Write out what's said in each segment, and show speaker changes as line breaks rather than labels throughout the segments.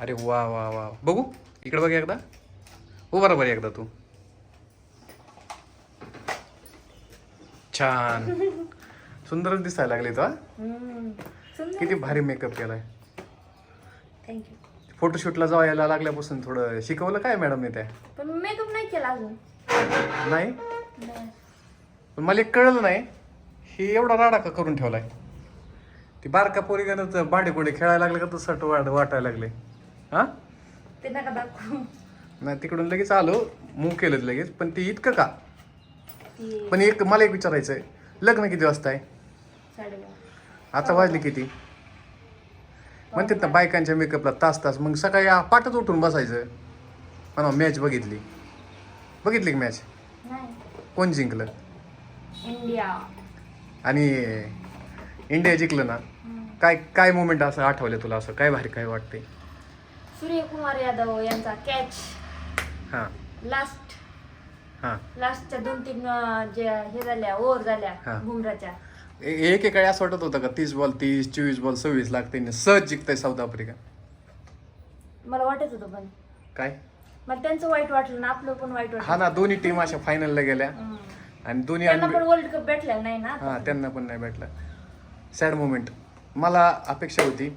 अरे वा वा वा. बघू. इकडे बघ एकदा. हो बरोबर एकदा तू. छान. सुंदरच दिसायला लागले तो हा? किती भारी मेकअप केलाय. फोटोशूटला जायला लागल्यापासून थोडं शिकवलं काय मॅडम त्या
पण मेकअप नाही केला अजून.
नाही. पण मला एक कळलं नाही हे एवढा राडा का करून ठेवलाय? ती बारका पोरीगानं भांडे कोंडे खेळायला लागले का तसं वाट वाटायला लागले? हा?
ते नका दाखवू.
नाही तिकडून लगेच आलो. मूव केलं लगेच पण ते इतकं का?
ती
पण एक मला एक विचारायचं आहे लग्न किती वाजता आहे
साडेबारा.
आता वाजले किती? म्हणतात ना बायकांच्या मेकअपला तास तास. मग सकाळी आ- पाटच उठून बसायचं. म्हणा मॅच बघितली. बघितली की मॅच
नाही.
कोण जिंकलं?
इंडिया.
आणि इंडिया जिंकलं ना? काय काय मुमेंट असं आठवलं तुला असं? काय भारी काय वाटते
सूर्यकुमार यादव यांचा कॅच
हां.
लास्ट
हां.
लास्टच्या दोन तीन जे हे झाल्या ओव्हर
हा.
झाल्या बुमराच्या
एक एकाळी असं वाटत होतं का तीस बॉल तीस चोवीस बॉल सव्वीस लागते सहज जिंकताय साऊथ आफ्रिका
मला वाटत होतं पण.
काय?
मला त्यांचं वाईट वाटलं ना आपलं पण वाईट
हा
वाटलं
ना दोन्ही टीम अशा फायनलला गेल्या.
हम्म.
आणि दोन्ही
पण वर्ल्ड कप भेटलेला नाही ना
हा त्यांना पण नाही भेटला. सॅड मुमेंट मला अपेक्षा होती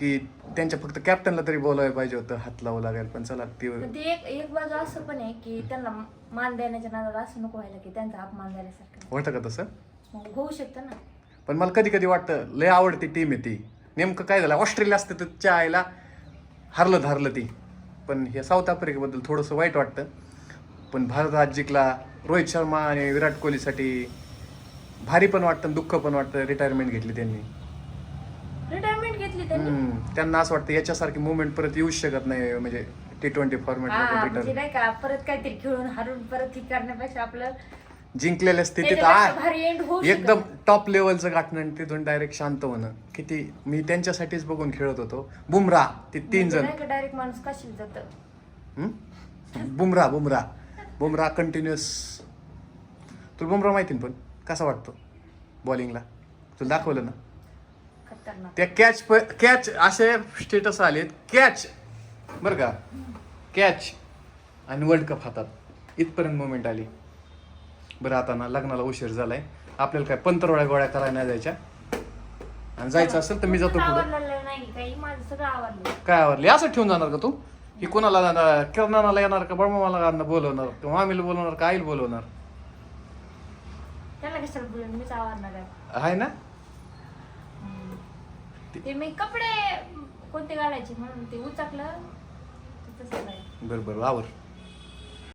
की त्यांच्या फक्त कॅप्टनला तरी बोलायला पाहिजे होतं हात लावू लागेल पण चला ते
पण ते एक एक बाजू असं पण आहे की त्यांना मान देण्याच्या नादात असं नको व्हायला की त्यांचा अपमान झाल्यासारखं.
होतं का तसं?
मग होऊ शकतं ना.
पण मला कधी कधी वाटतं लय आवडती टीम आहे ती. नेमकं काय झालं? ऑस्ट्रेलिया असते तर त्या आईला हरलं धारलं ती. पण हे साऊथ आफ्रिकेबद्दल थोडंसं वाईट वाटतं. पण भारत आज जिंकला. रोहित शर्मा आणि विराट कोहलीसाठी भारी पण वाटतं दुःख पण वाटतं. रिटायरमेंट घेतली त्यांनी.
रिटायरमेंट घेतली त्यांनी.
हम्म, त्यांना असं वाटतं याच्यासारखी मुवमेंट परत येऊच शकत नाही म्हणजे टी ट्वेंटी
हा
फॉर्मॅट
म्हणजे
रिटर्न
नाही का परत काहीतरी खेळून हरून परत ही करण्यापेक्षा आपलं
जिंकलेल्या स्थितीत
त्याच्यापेक्षा
आ-
भारी एंड होऊ
एकदम टॉप लेवलचं गाठणं आणि तिथून डायरेक्ट शांत होणं. किती मी त्यांच्यासाठीच बघून खेळत होतो. बुमरा ते तीन जण.
डायरेक्ट माणूस कशी जातं.
हम्म? बुमरा बुमरा बुमरा कंटिन्युअस तुला बुमरा माहिती ना पण? कसा वाटतो? बॉलिंगला तुला दाखवलं ना?
खतरनाक.
त्या कॅच कॅच असे स्टेटस आलेत. कॅच बरं का? कॅच आणि वर्ल्ड कप हातात. इथपर्यंत मुवमेंट आली. बरं आता ना लग्नाला उशीर झालाय. आपल्याला काय पंतरवळ्या गोळ्या करायला नाही जायच्या? आणि जायचं असेल तर मी जातो पुढं. काय आवडली असं ठेवून जाणार का तू? ही कोणाला किरणाला येणार का? बळमाला बोलवणार का? मामीला बोलवणार का? आईला बोलवणार? आहे ना?
ते. मी कपडे कोणते घालायचे म्हणून ते उचाकलं ते तसं नाही.
बरं बरं आवर